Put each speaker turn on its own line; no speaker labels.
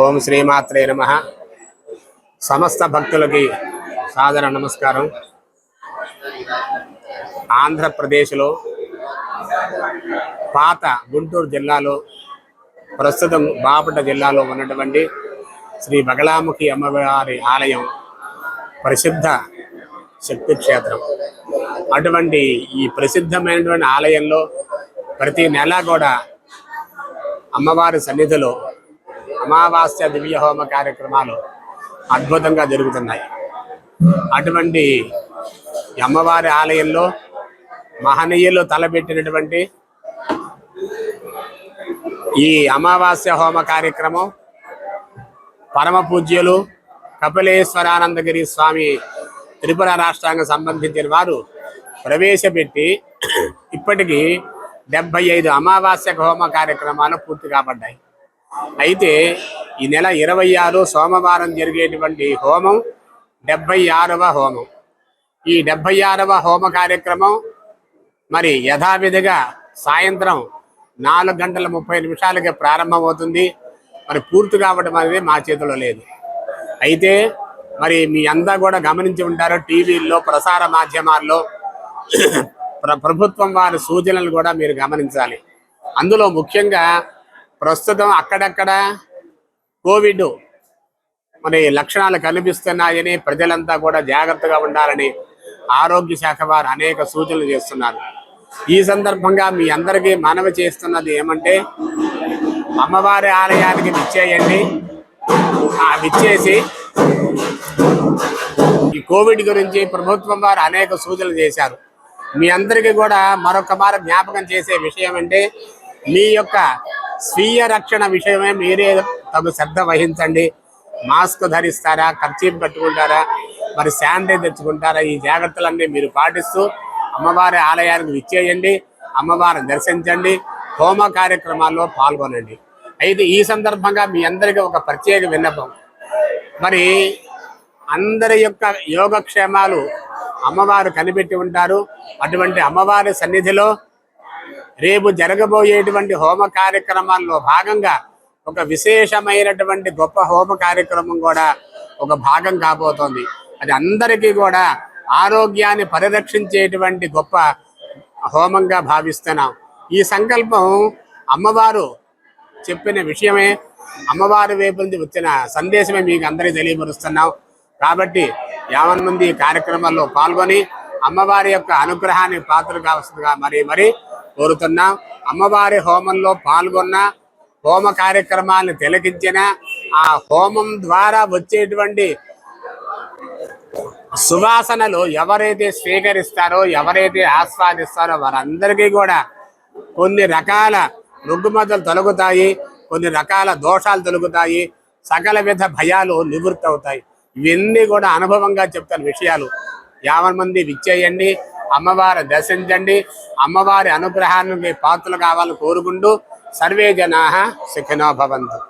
ఓం శ్రీమాత్రే నమ. సమస్త భక్తులకి సాదర నమస్కారం. ఆంధ్రప్రదేశ్లో పాత గుంటూరు జిల్లాలో ప్రస్తుతం బాపట జిల్లాలో ఉన్నటువంటి శ్రీ బగలాముఖి అమ్మవారి ఆలయం ప్రసిద్ధ శక్తి క్షేత్రం. అటువంటి ఈ ప్రసిద్ధమైనటువంటి ఆలయంలో ప్రతి నెల కూడా అమ్మవారి సన్నిధిలో అమావాస్య దివ్య హోమ కార్యక్రమాలు అద్భుతంగా జరుగుతున్నాయి. అటువంటి అమ్మవారి ఆలయంలో మహనీయులు తలపెట్టినటువంటి ఈ అమావాస్య హోమ కార్యక్రమం పరమ పూజ్యులు కపిలేశ్వరానందగిరి స్వామి త్రిపుర రాష్ట్రానికి సంబంధించిన వారు ప్రవేశపెట్టి ఇప్పటికీ డెబ్బై ఐదు అమావాస్య హోమ కార్యక్రమాలు పూర్తి కాబడ్డాయి అయితే ఈ నెల ఇరవై ఆరు సోమవారం జరిగేటువంటి హోమం డెబ్బై ఆరవ హోమం. ఈ డెబ్బై ఆరవ హోమ కార్యక్రమం మరి యథావిధిగా సాయంత్రం నాలుగు గంటల ముప్పై నిమిషాలకే ప్రారంభమవుతుంది. మరి పూర్తి కావడం అనేది మా చేతిలో లేదు. అయితే మరి మీ అంతా కూడా గమనించి ఉంటారు టీవీల్లో ప్రసార మాధ్యమాల్లో ప్రభుత్వం వారి సూచనలు కూడా మీరు గమనించాలి. అందులో ముఖ్యంగా ప్రస్తుతం అక్కడక్కడ కోవిడ్ మరి లక్షణాలు కనిపిస్తున్నాయని ప్రజలంతా కూడా జాగ్రత్తగా ఉండాలని ఆరోగ్య శాఖ వారు అనేక సూచనలు చేస్తున్నారు. ఈ సందర్భంగా మీ అందరికీ మనవి చేస్తున్నది ఏమంటే అమ్మవారి ఆలయానికి విచ్చేయండి. ఆ విచ్చేసి ఈ కోవిడ్ గురించి ప్రభుత్వం వారు అనేక సూచనలు చేశారు. మీ అందరికీ కూడా మరొక మార జ్ఞాపకం చేసే విషయం అంటే మీ యొక్క స్వీయ రక్షణ విషయమే మీరే తగు శ్రద్ధ వహించండి. మాస్క్ ధరిస్తారా? ఖర్చీపు కట్టుకుంటారా? మరి శానిటైజ్ తెచ్చుకుంటారా? ఈ జాగ్రత్తలన్నీ మీరు పాటిస్తూ అమ్మవారి ఆలయానికి విచ్చేయండి. అమ్మవారిని దర్శించండి. హోమ కార్యక్రమాల్లో పాల్గొనండి. అయితే ఈ సందర్భంగా మీ అందరికీ ఒక ప్రత్యేక విన్నపం. మరి అందరి యొక్క యోగక్షేమాలు అమ్మవారు కనిపెట్టి ఉంటారు. అటువంటి అమ్మవారి సన్నిధిలో రేపు జరగబోయేటువంటి హోమ కార్యక్రమాల్లో భాగంగా ఒక విశేషమైనటువంటి గొప్ప హోమ కార్యక్రమం కూడా ఒక భాగం కాబోతోంది. అది అందరికీ కూడా ఆరోగ్యాన్ని పరిరక్షించేటువంటి గొప్ప హోమంగా భావిస్తున్నాం. ఈ సంకల్పం అమ్మవారు చెప్పిన విషయమే. అమ్మవారి వైపు నుంచి వచ్చిన సందేశమే మీకు అందరికీ తెలియపరుస్తున్నాం. కాబట్టి యావన్ మంది కార్యక్రమాల్లో పాల్గొని అమ్మవారి యొక్క అనుగ్రహాన్ని పాత్ర కావలసిందిగా మరి మరి కోరుతున్నాం. అమ్మవారి హోమంలో పాల్గొన్న హోమ కార్యక్రమాలను తిలకించిన ఆ హోమం ద్వారా వచ్చేటువంటి సువాసనలు ఎవరైతే స్వీకరిస్తారో ఎవరైతే ఆస్వాదిస్తారో వారందరికీ కూడా కొన్ని రకాల రుగ్గుమతలు తొలగుతాయి కొన్ని రకాల దోషాలు తొలగుతాయి సకల విధ భయాలు నివృత్తి అవుతాయి ఇవన్నీ కూడా అనుభవంగా చెప్తాను విషయాలు. యావన్ మంది విచ్చేయండి అమ్మవారి దర్శించండి అమ్మవారి అనుగ్రహానికి పాత్రలు కావాలని కోరుకుంటూ సర్వే జనా సుఖినో భవంతు.